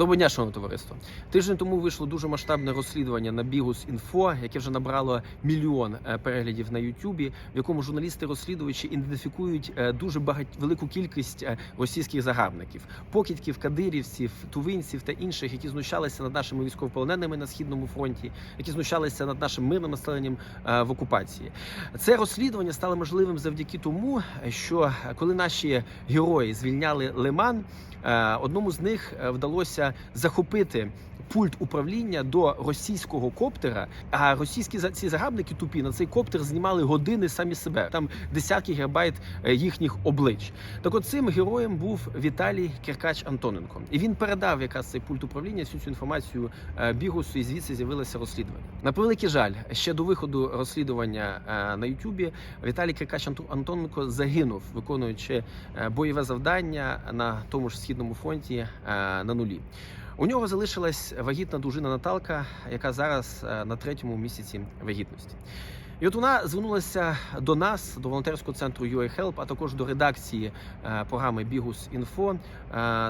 Доброго дня, шановне товариство. Тиждень тому вийшло дуже масштабне розслідування на Бігус Інфо, яке вже набрало мільйон е, переглядів на Ютубі, в якому журналісти-розслідувачі ідентифікують е, дуже багать велику кількість е, російських загарбників, покидьків, кадирівців, тувинців та інших, які знущалися над нашими військовополоненими на східному фронті, які знущалися над нашим мирним населенням в окупації. Це розслідування стало можливим завдяки тому, що коли наші герої звільняли Лиман. Одному з них вдалося захопити пульт управління до російського коптера. А російські ці загарбники тупі на цей коптер знімали години самі себе. Там десятки гігабайт е, їхніх облич. Так от цим героєм був Віталій Кіркач Антоненко, і він передав якраз цей пульт управління всю цю інформацію е, бігусу, і звідси з'явилося розслідування. На превеликий жаль, ще до виходу розслідування е, на Ютубі Віталій Киркач Анту- Антоненко загинув, виконуючи бойове завдання на тому ж східному фронті на нулі. У нього залишилась вагітна дружина Наталка, яка зараз е, на третьому місяці вагітності. І от вона звернулася до нас, до волонтерського центру UA а також до редакції е, програми Біgus Інфо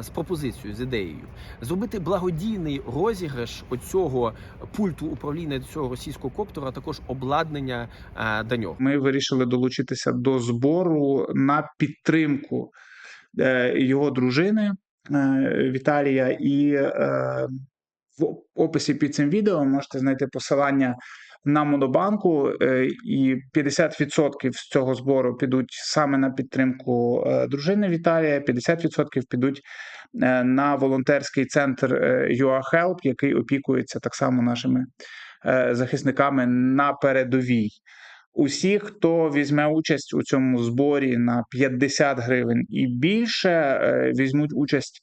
з пропозицією, з ідеєю зробити благодійний розіграш оцього пульту управління цього російського коптера, а також обладнання е, до нього. Ми вирішили долучитися до збору на підтримку е, його дружини е, Віталія. І е, в описі під цим відео можете знайти посилання на Монобанку, і 50% з цього збору підуть саме на підтримку е, дружини Віталія, 50% підуть на волонтерський центр е, який опікується так само нашими захисниками на передовій. Усі, хто візьме участь у цьому зборі на 50 гривень і більше, е, візьмуть участь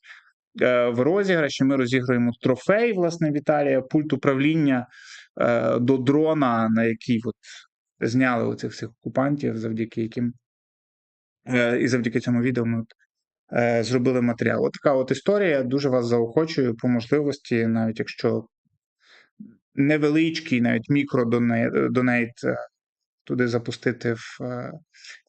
е, в розіграші. Ми розіграємо трофей, власне, Віталія, пульт управління е, до дрона, на який от зняли оцих всіх окупантів, завдяки яким і завдяки цьому відео ми зробили матеріал. От така от історія. Дуже вас заохочую по можливості, навіть якщо невеличкий, навіть мікродонейт туди запустити в е,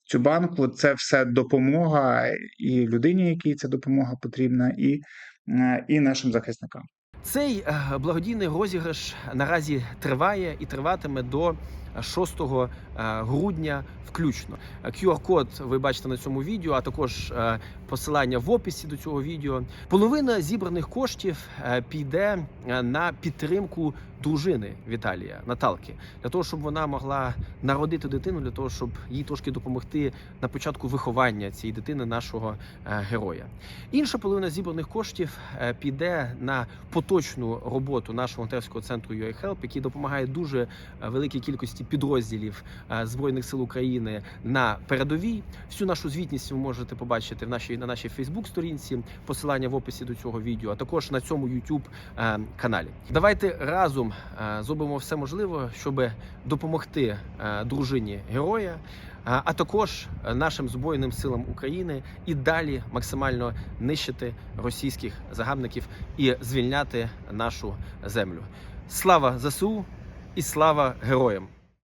цю банку. Це все допомога і людині, якій ця допомога потрібна, і, е, і нашим захисникам. Цей е, благодійний розіграш наразі триває і триватиме до 6 е, грудня включно. Е, QR-код ви бачите на цьому відео, а також е, посилання в описі до цього відео. Половина зібраних коштів е, піде е, на підтримку дружини Віталія Наталки для того, щоб вона могла народити дитину, для того, щоб їй трошки допомогти на початку виховання цієї дитини, нашого е, героя. Інша половина зібраних коштів е, піде на поточну роботу нашого волонтерського центру UA Help, який допомагає дуже е, великій кількості підрозділів е, збройних сил України на передовій. Всю нашу звітність ви можете побачити в нашій на нашій Фейсбук-сторінці. Посилання в описі до цього відео, а також на цьому YouTube е, каналі. Давайте разом е, зробимо все можливе, щоб допомогти дружині героя. А також нашим збройним силам України і далі максимально нищити російських загарбників і звільняти нашу землю. Слава ЗСУ і слава героям!